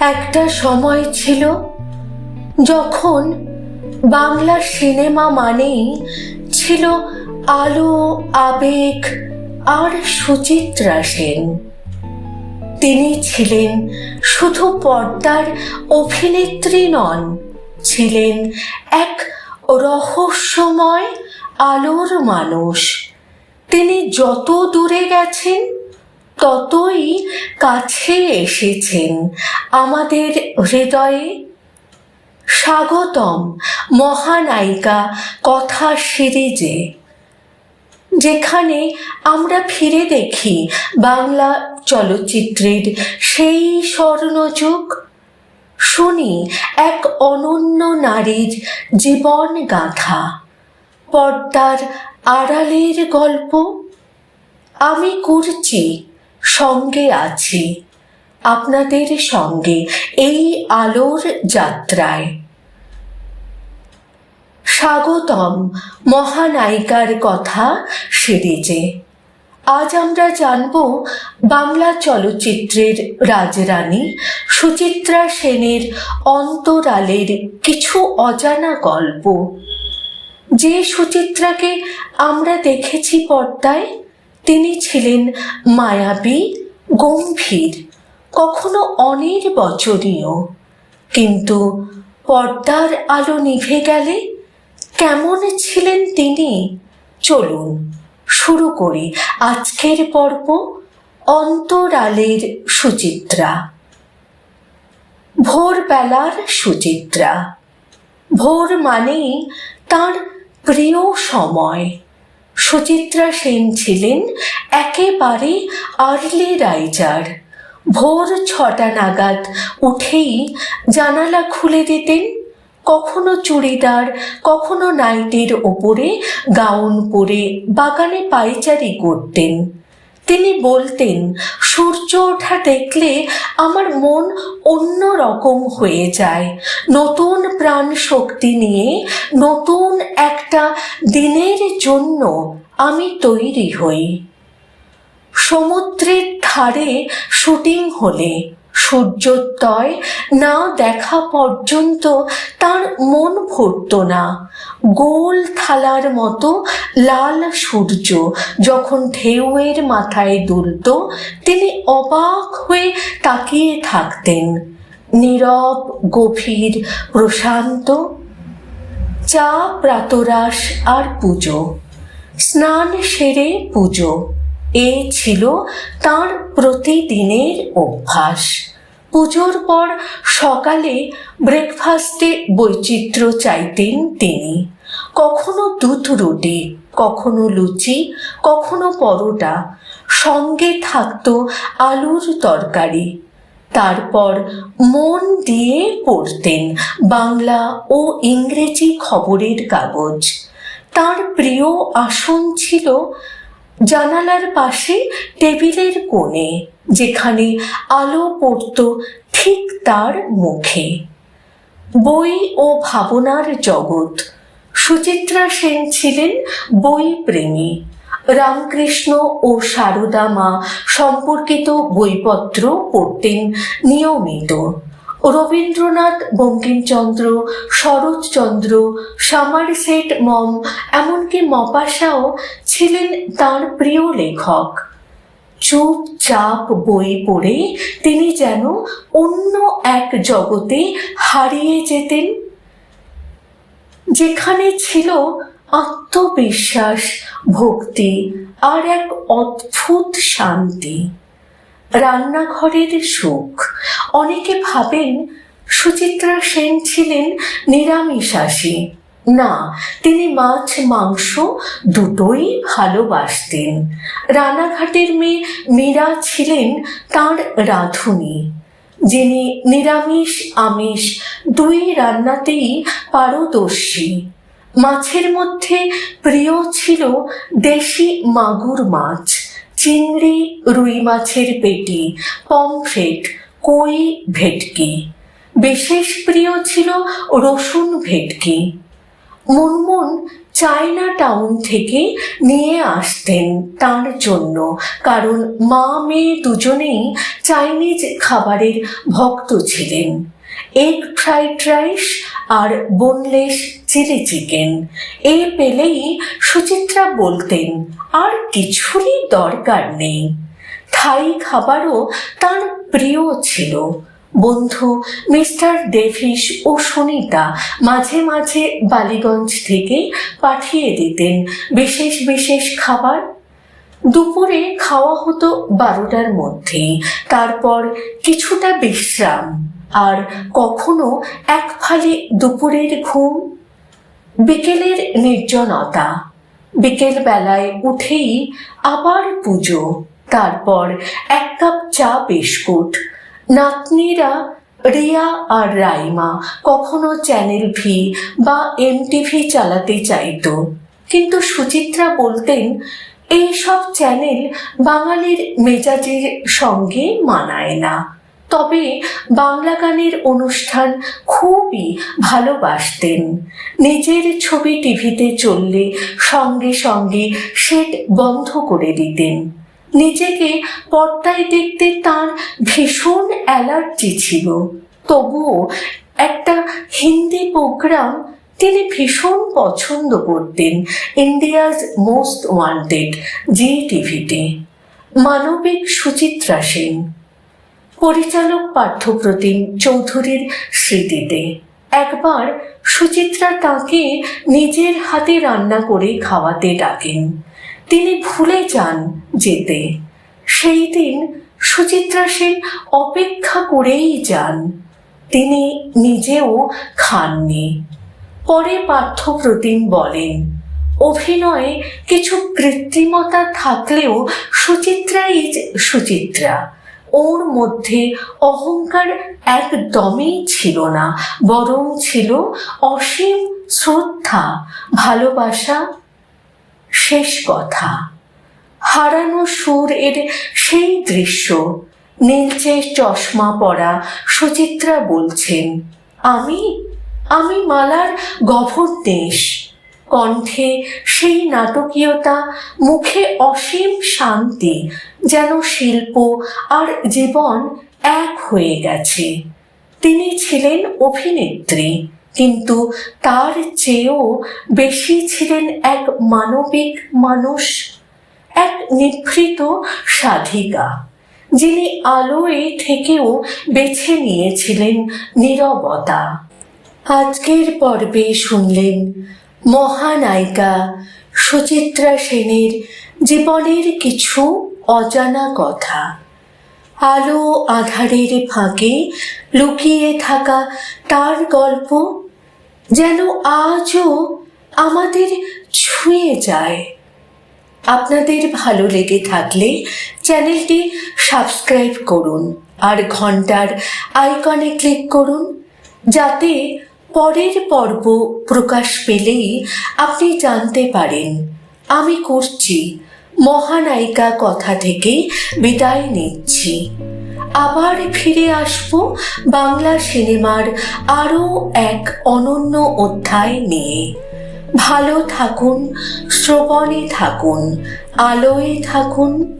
একটা সময় ছিল যখন বাংলা সিনেমা মানেই ছিল আলো, আবেগ আর সুচিত্রা সেন। তিনি ছিলেন শুধু পর্দার অভিনেত্রী নন, ছিলেন এক রহস্যময় আলোর মানুষ। তিনি যত দূরে গেছেন ততই কাছে এসেছেন। আমাদের হৃদয়ে স্বাগতম মহানায়িকা কথা সিরিজে যেখানে আমরা ফিরে দেখি বাংলা চলচ্চিত্রের সেই স্বর্ণযুগ। শুনি এক অনন্য নারীর জীবন গাথা। পর্দার আড়ালের গল্প, আমি করছি সঙ্গে আছি। আপনাদের সঙ্গে এই আলোর যাত্রায়। স্বাগতম মহানায়িকার কথা সিরিজে। আজ আমরা জানব বাংলা চলচ্চিত্রের রাজরানী সুচিত্রা সেনের অন্তরালের কিছু অজানা গল্প। যে সুচিত্রাকে আমরা দেখেছি পর্দায় তিনি ছিলেন মায়াবী, গম্ভীর, কখনো অনির্বচনীয়। কিন্তু পর্দার আলো নিভে গেলে কেমন ছিলেন তিনি? চলুন শুরু করি আজকের পর্ব অন্তরালের সুচিত্রা। ভোরবেলার সুচিত্রা। ভোর মানেই তার প্রিয় সময়। সুচিত্রা সেন ছিলেন একেবারে আর্লি রাইজার ভোর ছটা নাগাদ উঠেই জানালা খুলে দিতেন, কখনো চুড়িদার, কখনো নাইটের ওপরে গাউন পরে বাগানে পাইচারি করতেন। তিনি বলতেন, সূর্য ওঠা দেখলে আমার মন অন্য রকম হয়ে যায়। নতুন প্রাণ শক্তি নিয়ে নতুন একটা দিনের জন্য আমি তৈরি হই। সমুদ্রের ধারে শুটিং হলে সূর্যোদয় না দেখা পর্যন্ত তার মন ভরত না। গোল থালার মতো লাল সূর্য যখন ঢেউয়ের মাথায় দুলত, তিনি অবাক হয়ে তাকিয়ে থাকতেন। নীরব, গভীর, প্রশান্ত, চা প্রাতরাস আর পুজো। স্নান সেরে পুজো। এ ছিল তার প্রতিদিনের অভ্যাস। পুজোর পর সকালে ব্রেকফাস্টে বৈচিত্র্য চাইতেন তিনি। কখনো দুধ রুটি, কখনো লুচি, কখনো পরোটা, সঙ্গে থাকত আলুর তরকারি। তারপর মন দিয়ে পড়তেন বাংলা ও ইংরেজি খবরের কাগজ। তার প্রিয় আসন ছিল জানালার পাশে টেবিলের কোণে, যেখানে আলো পড়ত ঠিক তার মুখে। বই ও ভাবনার জগৎ, সুচিত্রা সেন ছিলেন বই প্রেমী। রামকৃষ্ণ ও সারদা মা সম্পর্কিত বইপত্র পড়তেন নিয়মিত। রবীন্দ্রনাথ, বঙ্কিমচন্দ্র, শরৎচন্দ্র সামারসেট মম, এমনকি মপাশাও ছিলেন তার প্রিয় লেখক। চুপচাপ বই পড়ে তিনি যেন অন্য এক জগতে হারিয়ে যেতেন, যেখানে ছিল আত্মবিশ্বাস, ভক্তি আর এক অদ্ভুত শান্তি। রান্নাঘরের সুখ। অনেকে ভাবেন সুচিত্রা সেন ছিলেন নিরামিষাসী না, তিনি মাছ, মাংস দুটোই ভালোবাসতেন। রানাঘাটের মেয়ে মীরা ছিলেন তার রাঁধুনি। যিনি নিরামিষ, আমিষ দুই রান্নাতেই পারদর্শী। মাছের মধ্যে প্রিয় ছিল দেশি মাগুর মাছ। চিংড়ি, রুই মাছের পেটি, পমফ্রেট, কই ভেটকি। বিশেষ প্রিয় ছিল রসুন ভেটকি। মুনমুন চায়না টাউন থেকে নিয়ে আসতেন তার জন্য, কারণ মা মেয়ে দুজনেই চাইনিজ খাবারের ভক্ত ছিলেন। এগ ফ্রাইড রাইস আর বোনলেস চিলি চিকেন এ পেলেই সুচিত্রা বলতেন, আর কিছুরই দরকার নেই। থাই খাবারও তার প্রিয় ছিল। বন্ধু মিস্টার ডেভিস ও সুনিতা মাঝে মাঝে বালিগঞ্জ থেকে পাঠিয়ে দিতেন বিশেষ বিশেষ খাবার। দুপুরে খাওয়া হতো বারোটার মধ্যেই, তারপর কিছুটা বিশ্রাম। আর কখনো এক ফালে দুপুরের ঘুম, বিকেলের নির্জনতা। বিকেল বেলায় উঠেই আবার পুজো, তারপর এক কাপ চা, বিস্কুট। নাতনিরা রিয়া আর রাইমা কখনো চ্যানেল ভি বা এমটিভি চালাতে চাইতো। কিন্তু সুচিত্রা বলতেন এই সব চ্যানেল বাঙালির মেজাজের সঙ্গে মানায় না। তবে বাংলা গানের অনুষ্ঠান খুবই ভালোবাসতেন। নিজের ছবি টিভিতে চললে সঙ্গে সঙ্গে সেট বন্ধ করে দিতেন। নিজেকে পর্দায় দেখতে তার ভীষণ অ্যালার্জি ছিল। তবুও একটা হিন্দি প্রোগ্রাম তিনি ভীষণ পছন্দ করতেন ইন্ডিয়াজ মোস্ট ওয়ান্টেড জি টিভিতে। মানবিক সুচিত্রা সেন। পরিচালক পার্থপ্রতিম চৌধুরীর স্মৃতিতে। একবার সুচিত্রা তাকে নিজের হাতে রান্না করে খাওয়াতে ডাকেন। তিনি ভুলে যান যেতে। সেই দিন সুচিত্রা সেন অপেক্ষা করেই যান। তিনি নিজেও খাননি। পরে পার্থপ্রতিম বলেন, অভিনয়ে কিছু কৃত্রিমতা থাকলেও সুচিত্রাই যে সুচিত্রা। ওর মধ্যে অহংকার একদমই ছিল না, বরং ছিল অসীম শ্রদ্ধা, ভালোবাসা, শেষ কথা। হারানো সুর এর সেই দৃশ্য নীলচে চশমা পরা সুচিত্রা বলছেন, আমি আমি মালার গভর্নেশ। কণ্ঠে সেই নাটকীয়তা, মুখে অসীম শান্তি, যেন শিল্প আর জীবন এক হয়ে গেছে। তিনি ছিলেন অভিনেত্রী, কিন্তু তার চেয়েও বেশি ছিলেন এক মানবিক মানুষ, এক নিভৃত সাধিকা, যিনি আলোয় থেকেও বেছে নিয়েছিলেন নীরবতা। আজকের পর্বে শুনলেন মহানায়িকা সুচিত্রা সেনের জীবনের কিছু অজানা কথা। আলো আধারের ফাঁকে লুকিয়ে থাকা তার গল্প যেন আজও আমাদের ছুঁয়ে যায়। আপনাদের ভালো লেগে থাকলে চ্যানেলটি সাবস্ক্রাইব করুন আর ঘণ্টার আইকনে ক্লিক করুন যাতে পরের পর্ব প্রকাশ পেলেই আপনি জানতে পারেন, আমি করছি, মহানায়িকা কথা থেকে বিদায় নিচ্ছি। আবার ফিরে আসব বাংলা সিনেমার আরও এক অনন্য অধ্যায় নিয়ে। ভালো থাকুন, শ্রবণে থাকুন, আলোয় থাকুন।